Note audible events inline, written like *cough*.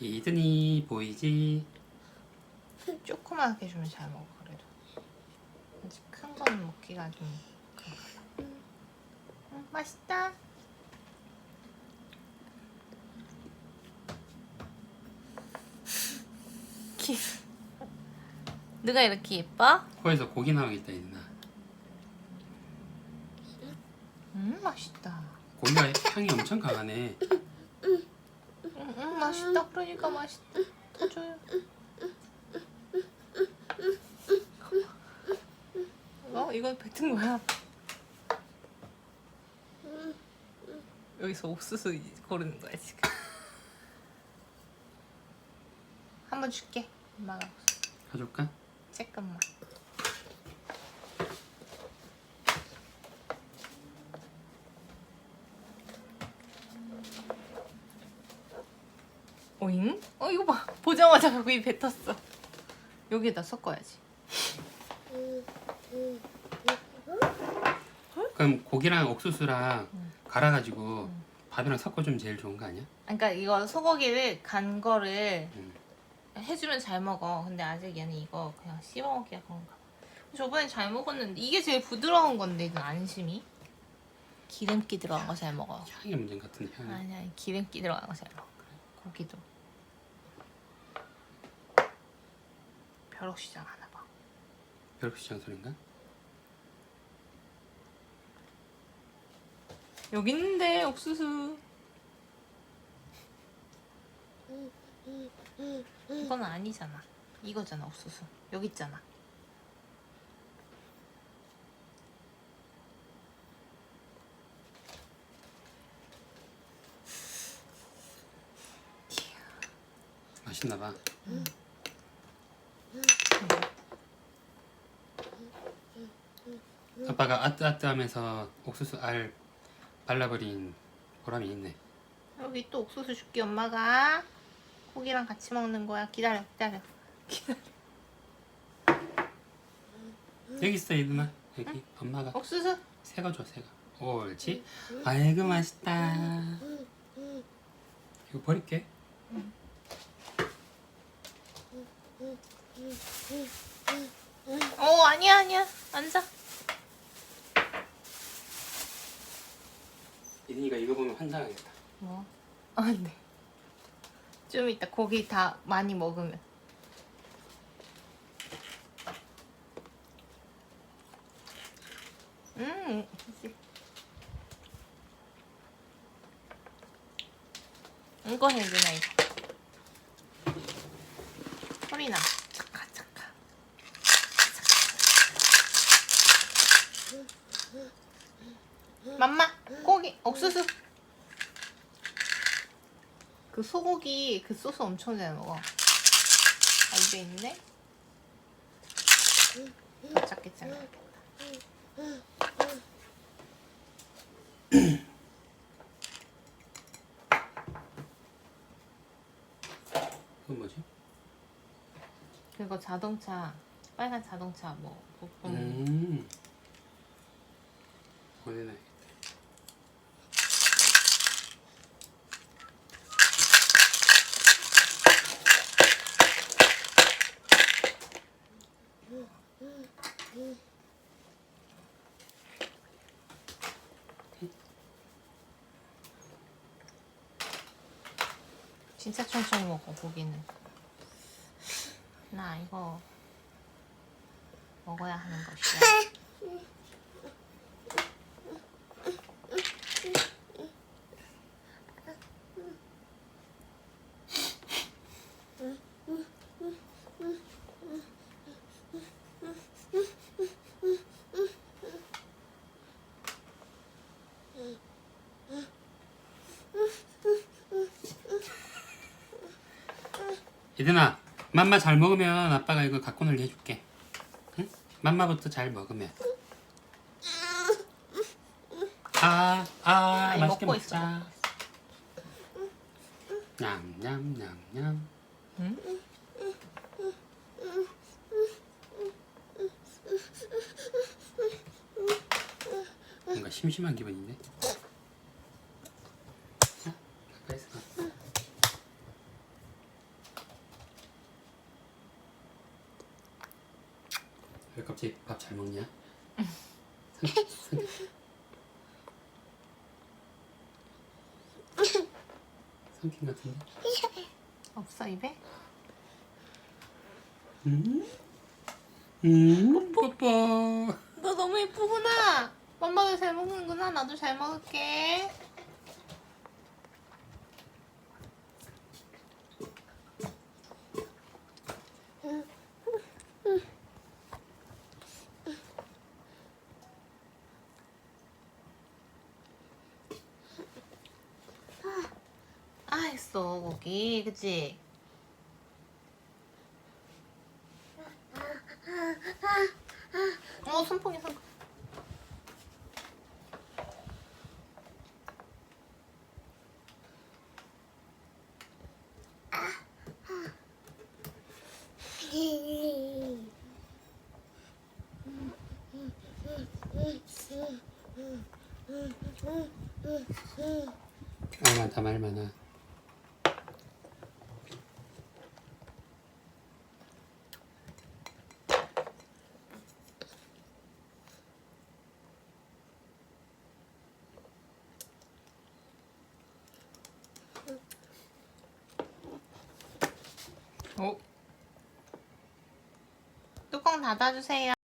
이든이 보이지? 조그맣게 주면 잘 먹어 그래도 아직 큰 거는 먹기가 좀. 음, 맛있다 기... 누가 이렇게 예뻐? 코에서 고기 나오겠다 이든아. 음 맛있다 고기가 향이 엄청 강하네. 음, 음 맛있다. 그러니까 맛있다. 더 줘요. 어? 이건 뱉은 거야? 여기서 옥수수 고르는 거야 지금. 한 번 줄게. 엄마가 가져올까? 잠깐만 오잉? 어 이거 봐 보자마자 거기 뱉었어 여기다 섞어야지 그럼 고기랑 옥수수랑 음. 갈아가지고 밥이랑 섞어주면 제일 좋은 거 아니야? 그러니까 이거 소고기를 간 거를 음. 해주면 잘 먹어 근데 아직 얘는 이거 그냥 씹어 먹기가 그런가 봐 저번에 잘 먹었는데 이게 제일 부드러운 건데 이건 안심이 기름기 들어간 거 잘 먹어 향이 문제 같은데 향이. 아니야 기름기 들어간 거 잘 먹어 고기도 벼룩시장 하나 봐. 벼룩시장 소린가? 여기 있는데 옥수수. 이건 아니잖아. 이거잖아 옥수수. 여기 있잖아. 맛있나 봐. 아빠가 아뜨아뜨하면서 옥수수 알 발라버린 보람이 있네. 여기 또 옥수수 줄게 엄마가 고기랑 같이 먹는 거야 기다려 기다려 기다려 여기 있어 이누나 여기 엄마가 옥수수 새거 줘 새거. 옳지. 아이고 맛있다. 이거 버릴게. 어 아니야 아니야 앉아 이든이가 이거 보면 환장하겠다. 뭐? 안돼 좀 이따 고기 다 많이 먹으면. 음 이거 해주나 이거? 소리 나 착하 착하 맘마 고기 옥수수 그 소고기 그 소스 엄청 잘 먹어. 아 입에 있네? 더 작게 잘라야겠다 그건 뭐지? 그거 자동차 빨간 자동차 뭐 부품 음. 보내놔야겠다. 진짜 천천히 먹어 고기는. 나 이거 먹어야 하는 것이야 *laughs* 이든아, 맘마 잘 먹으면 아빠가 이거 갖고 놀게 해줄게. 응? 맘마부터 잘 먹으면. 아, 아, 아니, 맛있게 먹고 있어, 먹자. 냠냠냠냠. 응? 뭔가 심심한 기분인데. 자, 가까이 있어. 왜 갑자기 밥 잘 먹냐? 성킨 같은데? 없어 입에? 음? 음? 뽀뽀 너 너무 예쁘구나. 엄마도 잘 먹는구나. 나도 잘 먹을게. 아 했어 거기. 그치? 어 손풍이 손풍 말 많다 말 많아 어? 뚜껑 닫아주세요